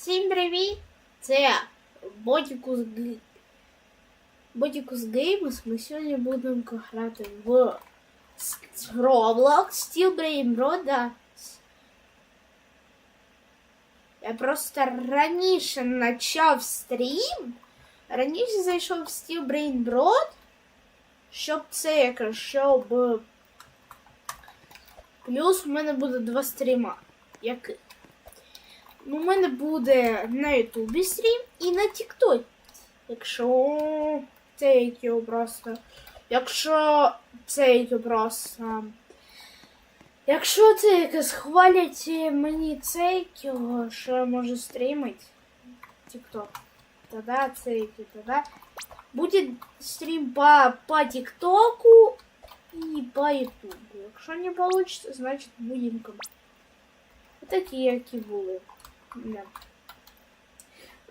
Всім привіт! Це Ботікус Г... Ботікус Геймс. Ми сьогодні будемо грати в Roblox Steel Brain Broda. Я просто раніше почав стрім. Раніше зайшов в Steel Brain Broad, щоб це якраз, щоб. Плюс у мене буде два стріма. Яких? У мене буде на Ютубі стрім і на Тіктокі. Якщо це відео просто. Якщо це відео просто. Якщо це якось хвалять мені це відео, що я можу стрімити Тікток. Тоді це відео, тоді буде стрім по, по Тіктоку і по Ютубу. Якщо не вийде, значить будемо Такі, які були. Да.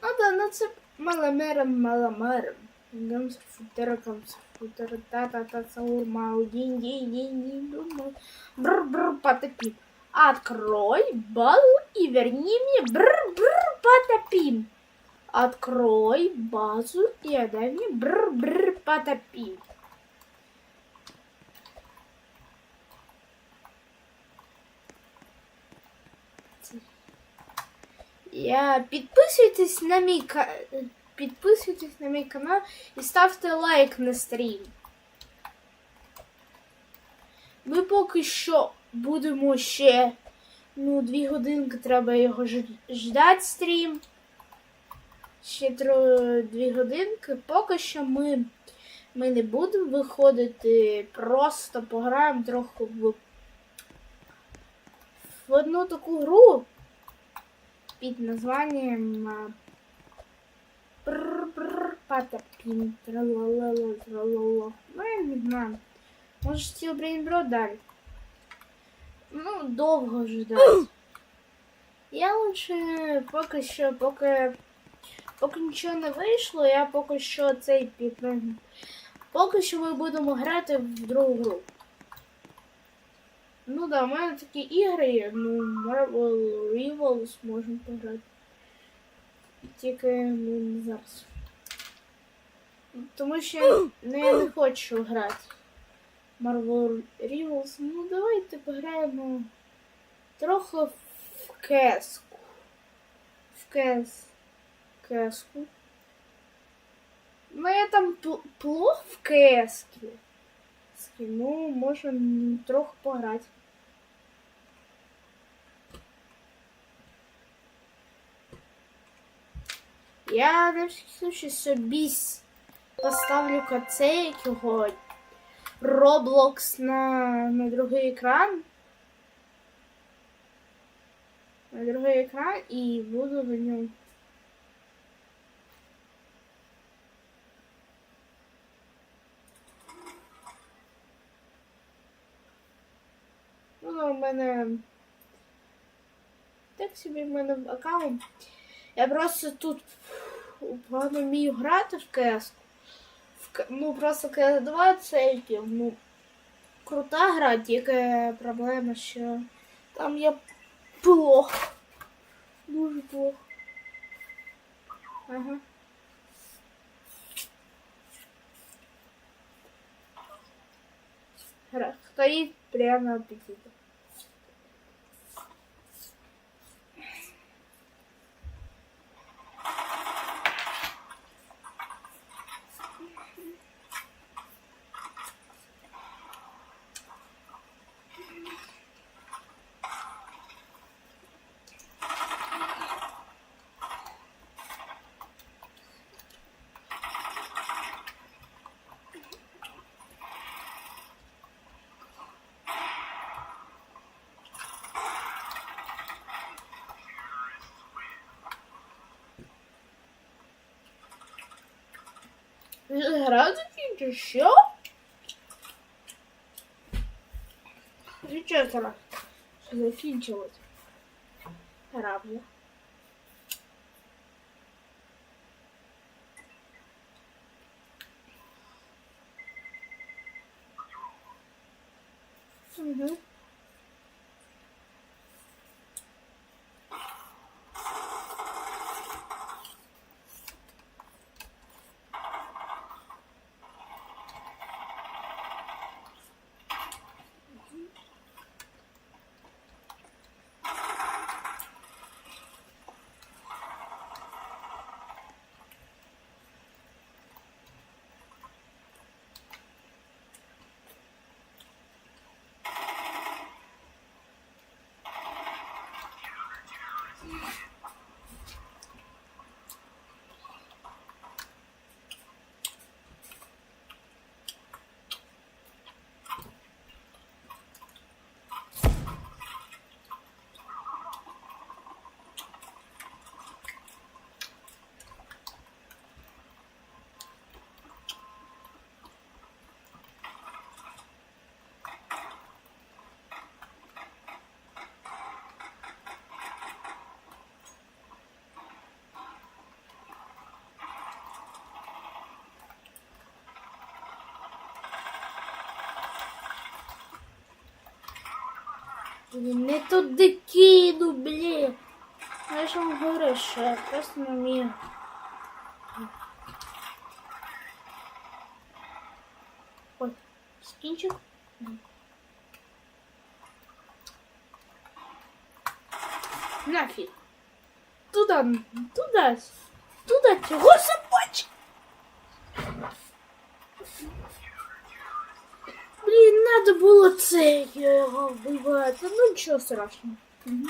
Ну да, ну це маламером, маламером. Гамс футера, гамс футера, та-та-та, саурма, динь, динь, динь, динь, думаю. Бр-бр, потопим. Открой бал и верни мне бр-бр, потопим. Открой базу и отдай мне бр-бр, потопим. Я підписуйтесь на мій підписуйтесь на мій канал і ставте лайк на стрім. Ми поки що будемо ще ну, дві годинки треба його ждати стрім. Ще тро... дві годинки. Поки що ми, ми не будемо виходити, просто пограємо трохи в, в одну таку гру під Прр-прр, Патапін. Ну, я не знаю. Може, Steel Brain Bro далі. Ну, довго ждать. Я лучше поки що, поки, поки нічого не вийшло, я поки що цей під... Поки що ми будемо грати в другу гру. Ну да, у мене такі ігри ну, Marvel Rivals можемо пограти. Тільки ну, не зараз. Тому що ну, я не хочу грати. Marvel Rivals. Ну давайте пограємо трохи в кеску. В кес. Кеску. Ну я там пл- плохо в кескі. Ну, можемо трохи пограти. Я на всякий случай собі поставлю коцей його Roblox на, на другий екран. На другий екран і буду на ньому. Ну, у мене так собі в мене аккаунт. Я просто тут погано вмію грати в КС. В К- Ну, просто КС 2 це ну, крута гра, тільки проблема, що там я плохо. Дуже плохо. Ага. Гра стоїть прямо аппетита. Гра закінчу, що? Сейчас раз. Закінчилось. Гра вже. Не туди кину, блін. Я ж вам говорю, що я просто не вмію. Ой, скінчик. Нафіг. Туда, туда, туда цього собачка. Блін, надо було це його вбивати. Ну нічого страшного. Мгм.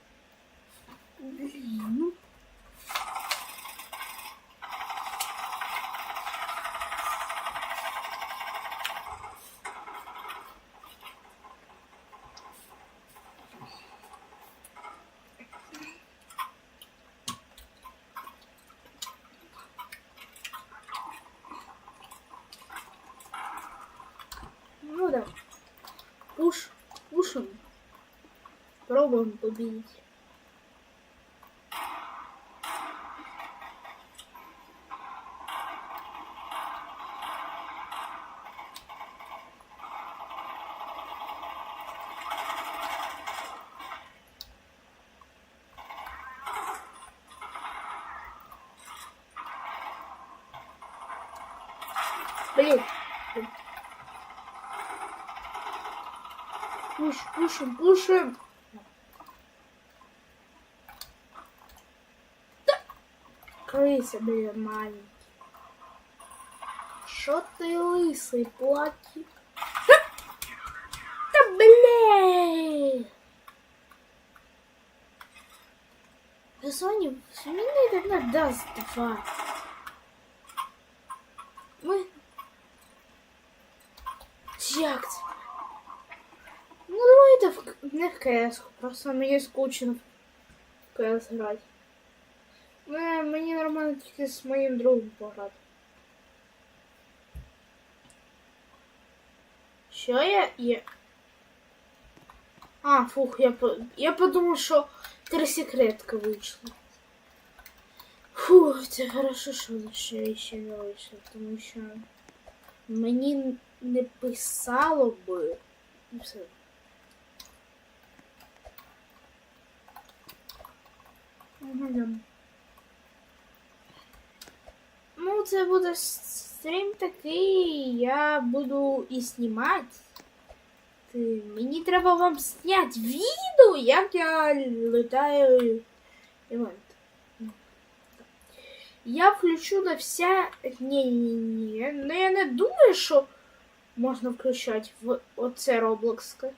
Победить. Блин. Пуш, пушим, пушим. Крыся, блин, маленький. Шо ты лысый, плаки? Да, блин. Да Соня, это на даст два. Мы... Як це? Ну, давайте в, не в КС, просто мені скучно в КС грати. Не, мені нормально тільки з моїм другом пограти. Що я є? А, фух, я, по... я подумав, що три секретка вийшла. Фух, це хорошо, що ще, ще не вийшло, тому що мені не писало би. І все. Мгм. Ну, це буде стрім такий, я буду і знімати. Ти- Мені треба вам зняти відео, як я летаю івент. Я включу на вся. Ні-ні-ні. Ну я не думаю, що можна включати в оце Роблокське.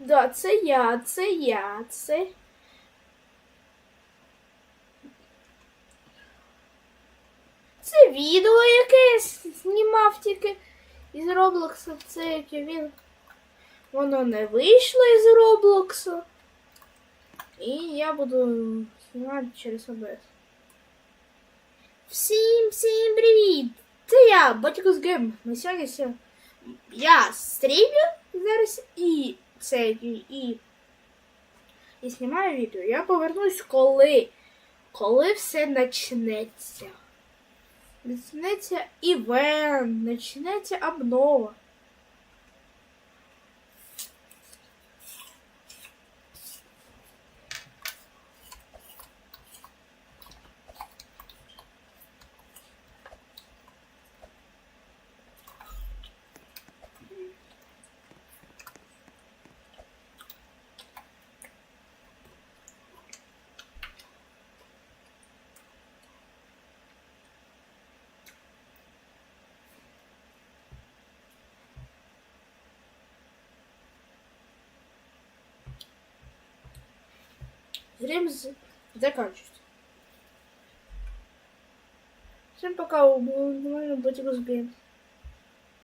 Да, це я, це я, це. Це відео, яке знімав тільки із Роблокса. Це яке він. Воно не вийшло із Роблокса. І я буду знімати через OBS. Всім всім привіт! Це я, Батько з Гем. Ми сьогодні ся- я стрімлю зараз і це і, і, і знімаю відео. Я повернусь коли. Коли все почнеться. Почнеться івент, почнеться обнова. З... заканчивается. Всем пока, будем быть.